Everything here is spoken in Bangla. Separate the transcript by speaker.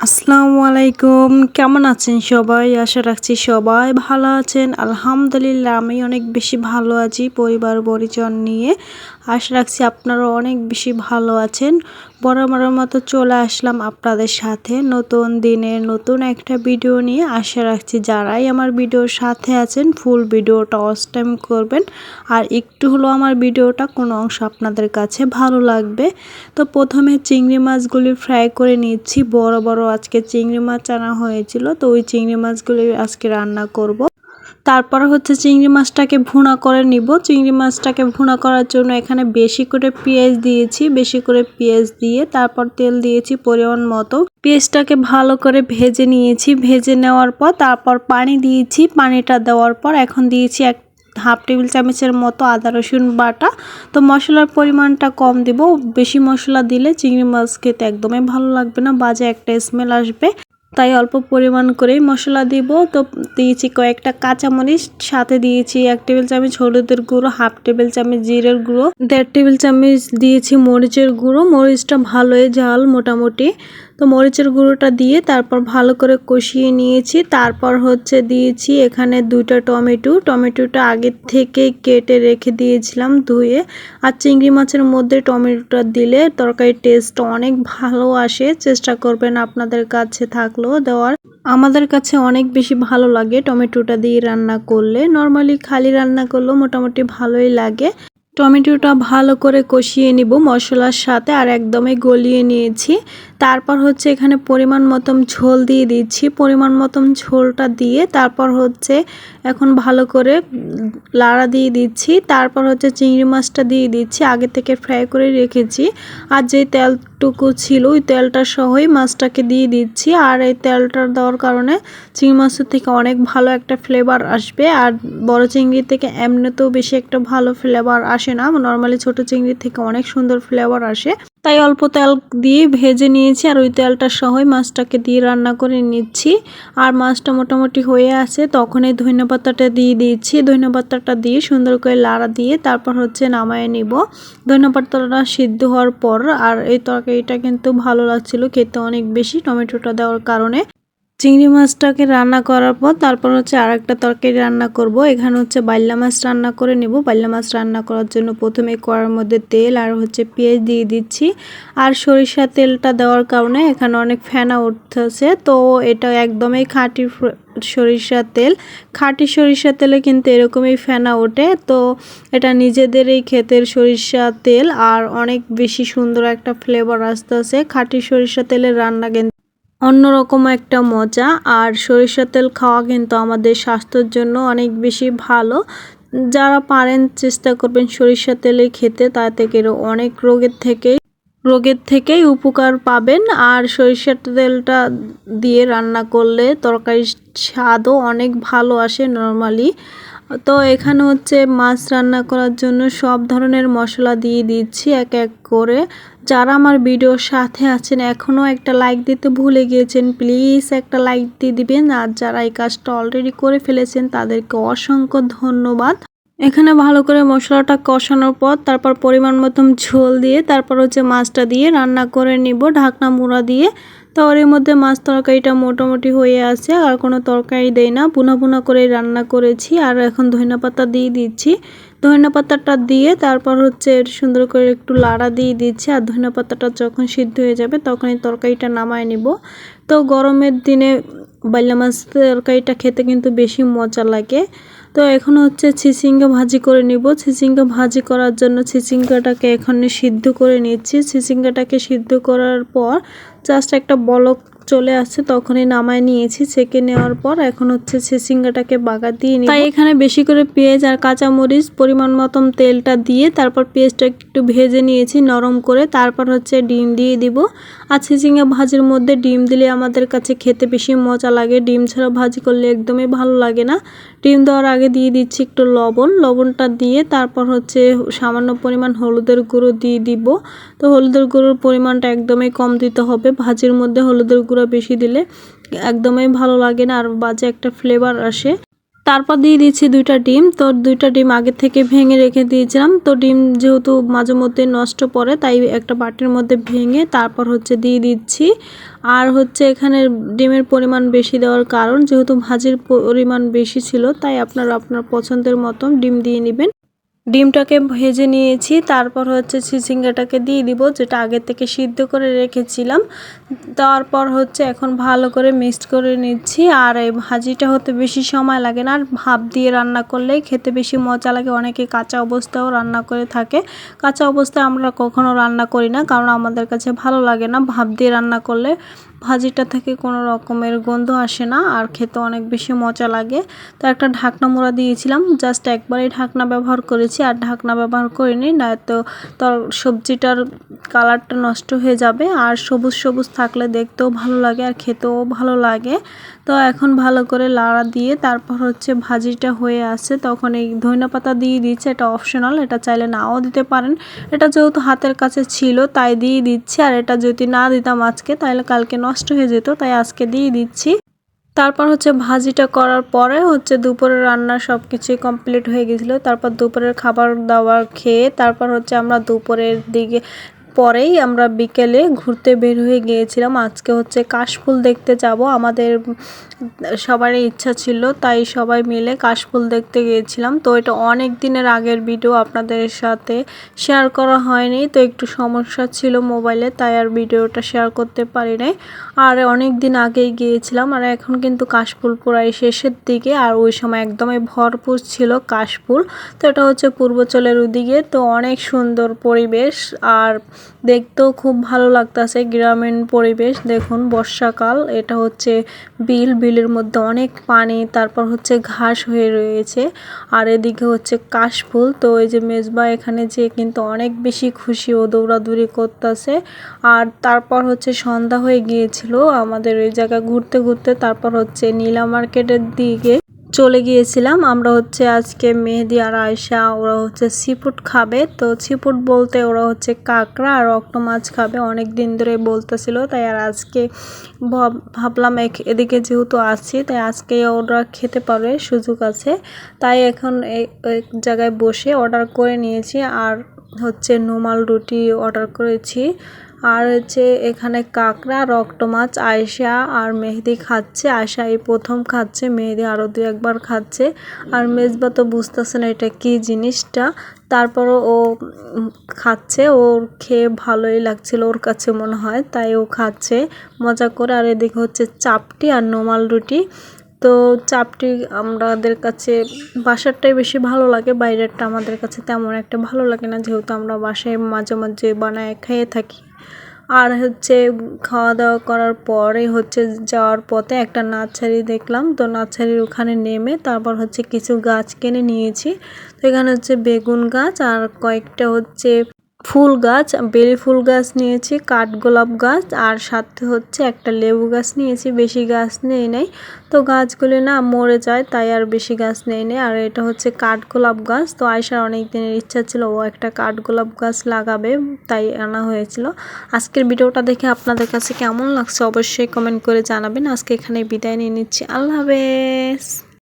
Speaker 1: আসসালামু আলাইকুম। কেমন আছেন সবাই? আশা রাখছি সবাই ভালো আছেন। আলহামদুলিল্লাহ, আমি অনেক বেশি ভালো আছি পরিবার পরিজন নিয়ে। আশা রাখছি আপনারা অনেক বেশি ভালো আছেন। বরাবরের মতো চলে আসলাম আপনাদের সাথে নতুন দিনের নতুন একটা ভিডিও নিয়ে। আশা রাখছি যারাই আমার ভিডিওর সাথে আছেন ফুল ভিডিওটা টাইম করবেন। আর একটু হলো আমার ভিডিওটা কোনো অংশ আপনাদের কাছে ভালো লাগবে। তো প্রথমে চিংড়ি মাছগুলি ফ্রাই করে নিচ্ছি। বড় বড় আজকে চিংড়ি মাছ আনা হয়েছিল, তো ওই চিংড়ি মাছগুলি আজকে রান্না করব। তারপর হচ্ছে চিংড়ি মাছটাকে ভুনা করে নিব। চিংড়ি মাছটাকে ভুনা করার জন্য এখানে বেশি করে পেঁয়াজ দিয়েছি, বেশি করে পেঁয়াজ দিয়ে তারপর তেল দিয়েছি পরিমাণ মতো। পেঁয়াজটাকে ভালো করে ভেজে নিয়েছি। ভেজে নেওয়ার পর তারপর পানি দিয়েছি। পানিটা দেওয়ার পর এখন দিয়েছি এক হাফ টেবিল চামচের মতো আদা রসুন বাটা। তো মশলার পরিমাণটা কম দিব। বেশি মশলা দিলে চিংড়ি মাছ খেতে একদমই ভালো লাগবে না। বাজে একটা স্মেল আসবে। তাই অল্প পরিমাণ করেই মশলা দিব। তো দিয়েছি কয়েকটা কাঁচামরিচ, সাথে দিয়েছি এক টেবিল চামচ হলুদের গুঁড়ো, হাফ টেবিল চামচ জিরের গুঁড়ো, দেড় টেবিল চামচ দিয়েছি মরিচের গুঁড়ো। মরিচটা ভালোই ঝাল মোটামুটি। তো মরিচের গুঁড়োটা দিয়ে তারপর ভালো করে কষিয়ে নিয়েছি। তারপর হচ্ছে দিয়েছি এখানে দুইটা টমেটো। টমেটোটা আগে থেকে কেটে রেখে দিয়েছিলাম ধুয়ে। আর চিংড়ি মাছের মধ্যে টমেটোটা দিলে তরকারির টেস্ট অনেক ভালো আসে। চেষ্টা করবেন আপনাদের কাছে থাকলেও দেওয়ার। আমাদের কাছে অনেক বেশি ভালো লাগে টমেটোটা দিয়ে রান্না করলে। নর্মালি খালি রান্না করলেও মোটামুটি ভালোই লাগে। টমেটোটা ভালো করে কষিয়ে নিব মশলার সাথে আর একদমই গলিয়ে নিয়েছি। তারপর হচ্ছে এখানে পরিমাণ মতন ঝোল দিয়ে দিচ্ছি। পরিমাণ মতন ঝোলটা দিয়ে তারপর হচ্ছে এখন ভালো করে লাড়া দিয়ে দিচ্ছি। তারপর হচ্ছে চিংড়ি মাছটা দিয়ে দিচ্ছি। আগে থেকে ফ্রাই করে রেখেছি। আর যে তেলটুকু ছিল ওই তেলটা সহই মাছটাকে দিয়ে দিচ্ছি। আর এই তেলটা দেওয়ার কারণে চিংড়ি মাছের থেকে অনেক ভালো একটা ফ্লেভার আসবে। আর বড় চিংড়ি থেকে এমনিতেও বেশি একটা ভালো ফ্লেভার আসে না। নর্মালি ছোট চিংড়ি থেকে অনেক সুন্দর ফ্লেভার আসে। তাই অল্প তেল দিয়ে ভেজে নিয়েছি আর ওই তেলটা সহই মাছটাকে দিয়ে রান্না করে নিচ্ছি। আর মাছটা মোটামুটি হয়ে আছে তখন এই ধনেপাতাটা দিয়ে দিচ্ছি। ধনেপাতাটা দিয়ে সুন্দর করে লাড়া দিয়ে তারপর হচ্ছে নামায় নিব। ধনেপাতাটা সিদ্ধ হওয়ার পর আর এই তরকারিটা কিন্তু ভালো লাগছিল, খেতে অনেক বেশি, টমেটোটা দেওয়ার কারণে। চিংড়ি মাছটাকে রান্না করার পর তারপর হচ্ছে আর একটা তরকারি রান্না করব। এখানে হচ্ছে বাইল্লা মাছ রান্না করে নেব। বাইল্লা মাছ রান্না করার জন্য প্রথমে কড়ার মধ্যে তেল আর হচ্ছে পেঁয়াজ দিয়ে দিচ্ছি। আর সরিষা তেলটা দেওয়ার কারণে এখানে অনেক ফেনা উঠতেছে। তো এটা একদমই খাঁটি সরিষা তেল। খাঁটি সরিষা তেলে কিন্তু এরকমই ফেনা ওঠে। তো এটা নিজেদের এই ক্ষেতের সরিষা তেল। আর অনেক বেশি সুন্দর একটা ফ্লেভার আসতেছে। খাঁটি সরিষা তেলের রান্না কিন্তু অন্যরকম একটা মজা। আর সরিষা তেল খাওয়া কিন্তু আমাদের স্বাস্থ্যের জন্য অনেক বেশি ভালো। যারা পারেন, চেষ্টা করবেন সরিষা তেলে খেতে তা থেকে অনেক রোগের থেকে, রোগের থেকেই উপকার পাবেন। আর সরিষার তেলটা দিয়ে রান্না করলে তরকারির স্বাদও অনেক ভালো আসে নর্মালি তো এখানে হচ্ছে মাছ রান্না করার জন্য সব ধরনের মশলা দিয়ে দিচ্ছি, এক এক করে। যারা আমার ভিডিওর সাথে আছেন এখনও একটা লাইক দিতে ভুলে গিয়েছেন প্লিজ একটা লাইক দিয়ে দিবেন। আর যারা এই কাজটা অলরেডি করে ফেলেছেন, তাদেরকে অসংখ্য ধন্যবাদ। এখানে ভালো করে মশলাটা কষানোর পর, তারপর পরিমাণ মতন ঝোল দিয়ে, তারপর হচ্ছে মাছটা দিয়ে রান্না করে নিব, ঢাকনা মুড়া দিয়ে। তো ওর মধ্যে মাছ তরকারিটা মোটামুটি হয়ে আছে, আর কোনো তরকারি দেয় না। পুনা পুনা করে রান্না করেছি, আর এখন ধনিয়া পাতা দিয়ে দিচ্ছি। ধনিয়া পাতাটা দিয়ে তারপর হচ্ছে সুন্দর করে একটু লাড়া দিয়ে দিচ্ছি। আর ধনিয়া পাতাটা যখন সিদ্ধ হয়ে যাবে তখন এই তরকারিটা নামায় নিব। তো গরমের দিনে বাইলা মাছ তরকারিটা খেতে কিন্তু বেশি মজা লাগে। তো এখন হচ্ছে ছিচিঙ্গা ভাজি করে নিব। ছিচিঙ্গা ভাজি করার জন্য ছিচিঙ্গাটাকে এখানে সিদ্ধ করে নিচ্ছি। ছিচিঙ্গাটাকে সিদ্ধ করার পর জাস্ট একটা বলক চলে আসছে, তখনই নামায় নিয়েছি। ছেঁকে নেওয়ার পর এখন হচ্ছে ছিচিঙ্গাটাকে বাগা দিয়ে তাই এখানে বেশি করে পেঁয়াজ আর কাঁচামরিচ পরিমাণ মতন তেলটা দিয়ে তারপর পেঁয়াজটা একটু ভেজে নিয়েছি নরম করে, তারপর হচ্ছে ডিম দিয়ে দিব। আর ছিচিঙ্গা ভাজির মধ্যে ডিম দিলে আমাদের কাছে খেতে বেশি মজা লাগে। ডিম ছাড়া ভাজি করলে একদমই ভালো লাগে না। ডিম দেওয়ার আগে দিয়ে দিচ্ছি একটু লবণ। লবণটা দিয়ে তারপর হচ্ছে সামান্য পরিমাণ হলুদের গুঁড়ো দিয়ে দিব। তো হলুদের গুঁড়োর পরিমাণটা একদমই কম দিতে হবে। ভাজির মধ্যে হলুদের গুঁড়ো বেশি দিলে একদমই ভালো লাগে না আর বাজে একটা ফ্লেভার আসে। তারপর দিয়ে দিচ্ছি দুইটা ডিম। তো দুইটা ডিম আগে থেকে ভেঙে রেখে দিয়েছিলাম। তো ডিম যেহেতু মাঝে মধ্যে নষ্ট পড়ে, তাই একটা বাটির মধ্যে ভেঙে তারপর হচ্ছে দিয়ে দিচ্ছি। আর হচ্ছে এখানে ডিমের পরিমাণ বেশি দেওয়ার কারণ, যেহেতু ভাজির পরিমাণ বেশি ছিল, তাই আপনারা আপনার পছন্দের মতন ডিম দিয়ে নেবেন। ডিমটাকে ভেজে নিয়েছি, তারপর হচ্ছে চিচিঙ্গাটাকে দিয়ে দিব, যেটা আগে থেকে সিদ্ধ করে রেখেছিলাম। তারপর হচ্ছে এখন ভালো করে মিক্সড করে নিচ্ছি, আর এই ভাজিটা হতে বেশি সময় লাগে না, আর ভাপ দিয়ে রান্না করলেই খেতে বেশি মজা লাগে, অনেকে কাঁচা অবস্থাও রান্না করে থাকে। কাঁচা অবস্থায় আমরা কখনো রান্না করি না, কারণ আমাদের কাছে ভালো লাগে না ভাপ দিয়ে রান্না করলে। ভাজিটা থেকে কোনো রকমের গন্ধ আসে না, আর খেতে অনেক বেশি মজা লাগে। তো একটা ঢাকনা মোড়া দিয়েছিলাম, জাস্ট একবারই ঢাকনা ব্যবহার করেছি, আর ঢাকনা ব্যবহার করিনি না তো তোর সবজিটার কালারটা নষ্ট হয়ে যাবে, আর সবুজ সবুজ থাকলে দেখতেও ভালো লাগে, আর খেতেও ভালো লাগে। তো এখন ভালো করে লাড়া দিয়ে তারপর হচ্ছে ভাজিটা হয়ে আসে তখন এই ধনিয়া পাতা দিয়ে দিচ্ছে, এটা অপশনাল, এটা চাইলে নাও দিতে পারেন। এটা যেহেতু হাতের কাছে ছিল, তাই দিয়ে দিচ্ছে, আর এটা যদি না দিতাম আজকে, তাহলে কালকে নষ্ট হয়ে যেত, তাই আজকে দিয়ে দিচ্ছি। তারপর হচ্ছে ভাজিটা করার পরে হচ্ছে দুপুরের রান্না সব কিছুই কমপ্লিট হয়ে গেছিল। তারপর দুপুরের খাবার দাবার খেয়ে তারপর হচ্ছে আমরা দুপুরের দিকে পরেই আমরা বিকেলে ঘুরতে বের হয়ে গিয়েছিলাম। আজকে হচ্ছে কাশফুল দেখতে যাব। আমাদের সবারই ইচ্ছা ছিল, তাই সবাই মিলে কাশফুল দেখতে গিয়েছিলাম। তো এটা অনেক দিনের আগের ভিডিও, আপনাদের সাথে শেয়ার করা হয়নি। তো একটু সমস্যা ছিল মোবাইলে, তাই আর ভিডিওটা শেয়ার করতে পারি নাই। আর অনেক দিন আগেই গিয়েছিলাম, আর এখন কিন্তু কাশফুল পুরাই শেষের দিকে, আর ওই সময় একদমই ভরপুর ছিল কাশফুল। তো এটা হচ্ছে পূর্বচলের ওদিকে, তো অনেক সুন্দর পরিবেশ। আর দেখতেও খুব ভালো লাগতেছে গ্রামীণ পরিবেশ। দেখুন, বর্ষাকাল, এটা হচ্ছে বিল। বিলের মধ্যে অনেক পানি, তারপর হচ্ছে ঘাস হয়ে রয়েছে। আর এদিকে হচ্ছে কাশফুল। তো এই যে মেজবা এখানে যে কিন্তু অনেক বেশি খুশি ও দৌড়াদৌড়ি করতেছে। আর তারপর হচ্ছে সন্ধ্যা হয়ে গিয়েছিল। আমাদের ওই জায়গায় ঘুরতে ঘুরতে তারপর হচ্ছে নীলা মার্কেটের দিকে চলে গিয়েছিলাম। আমরা হচ্ছে আজকে মেহেদি আর আয়সা ওরা হচ্ছে সিফুড খাবে। তো সিফুড বলতে ওরা হচ্ছে কাঁকড়া আর অক্টো মাছ খাবে। অনেক দিন ধরে বলতেছিল, তাই আর আজকে ভাবলাম এক, এদিকে যেহেতু আছি, তাই আজকে ওরা খেতে পারবে, সুযোগ আছে। তাই এখন এক জায়গায় বসে অর্ডার করে নিয়েছি। আর হচ্ছে নোমাল রুটি অর্ডার করেছি। আর হচ্ছে এখানে কাঁকড়া, রক্ত মাছ আয়সা আর মেহেদি খাচ্ছে। আয়সা এই প্রথম খাচ্ছে, মেহেদি আরও দু একবার খাচ্ছে। আর মেজবা তো বুঝতেছে না এটা কী জিনিসটা। তারপরও ও খাচ্ছে, ওর খেয়ে ভালোই লাগছিল ওর কাছে মনে হয়, তাই ও খাচ্ছে। মজা করে আর এদিকে হচ্ছে চাপটি আর নোমাল রুটি। তো চাপটি আমাদের কাছে বাসারটাই বেশি ভালো লাগে, বাইরেরটা আমাদের কাছে তেমন একটা ভালো লাগে না। যেহেতু আমরা বাসায় মাঝে মাঝে বানায় খেয়ে থাকি। আর হচ্ছে খাওয়া দাওয়া করার পরে হচ্ছে যাওয়ার পথে একটা নার্সারি দেখলাম। তো নার্সারির ওখানে নেমে তারপর হচ্ছে কিছু গাছ কিনে নিয়েছি। তো এখানে হচ্ছে বেগুন গাছ আর কয়েকটা হচ্ছে ফুল গাছ, বেলি ফুল গাছ নিয়েছি কাঠগোলাপ গাছ, আর সাথে হচ্ছে একটা লেবু গাছ নিয়েছি, বেশি গাছ নেই নাই। তো গাছগুলি না মরে যায়, তাই আর বেশি গাছ নেই নেই। আর এটা হচ্ছে কাঠগোলাপ গাছ। তো আয়সার অনেক দিনের ইচ্ছা ছিল, ও একটা কাঠগোলাপ গাছ লাগাবে, তাই আনা হয়েছিল। আজকের ভিডিওটা দেখে আপনাদের কাছে কেমন লাগছে অবশ্যই কমেন্ট করে জানাবেন। আজকে এখানে বিদায় নিয়ে নিচ্ছি। আল্লাহ হাফেজ।